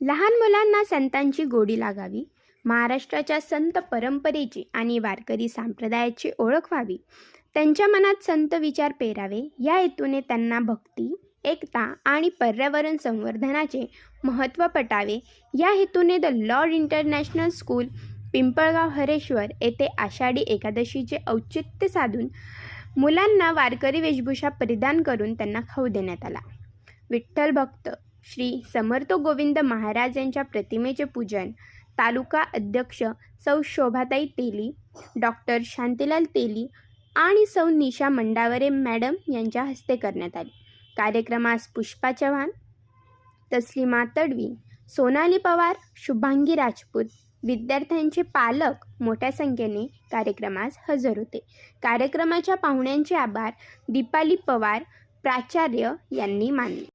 लहान मुलांना संतांची गोडी लागावी. महाराष्ट्राच्या संत परंपरेची आणि वारकरी संप्रदायाची ओळख व्हावी. त्यांच्या मनात संत विचार पेरावे. या हेतूने त्यांना भक्ती एकता आणि पर्यावरण संवर्धनाचे महत्त्व पटावे. या हेतूने the Lord International School Pimpalgaon Hareshwar Ashadhi Ashadhi एकादशीचे औचित्य साधून मुलांना वारकरी वेशभूषा परिधान करून त्यांना खाऊ देण्यात आला. विठ्ठल भक्त श्री समर्थ गोविंद महाराज यांच्या प्रतिमेचे पूजन तालुका अध्यक्ष सौ शोभाताई तेली डॉक्टर शांतीलाल तेली आणि सौ निशा मंडावरे मॅडम यांच्या हस्ते करण्यात आले. कार्यक्रमास पुष्पा चव्हाण तस्लिमा तडवी सोनाली पवार शुभांगी राजपूत विद्यार्थ्यांचे पालक मोठ्या संख्येने कार्यक्रमास हजर होते. कार्यक्रमाच्या पाहुण्यांचे आभार दीपाली पवार प्राचार्य यांनी मानले.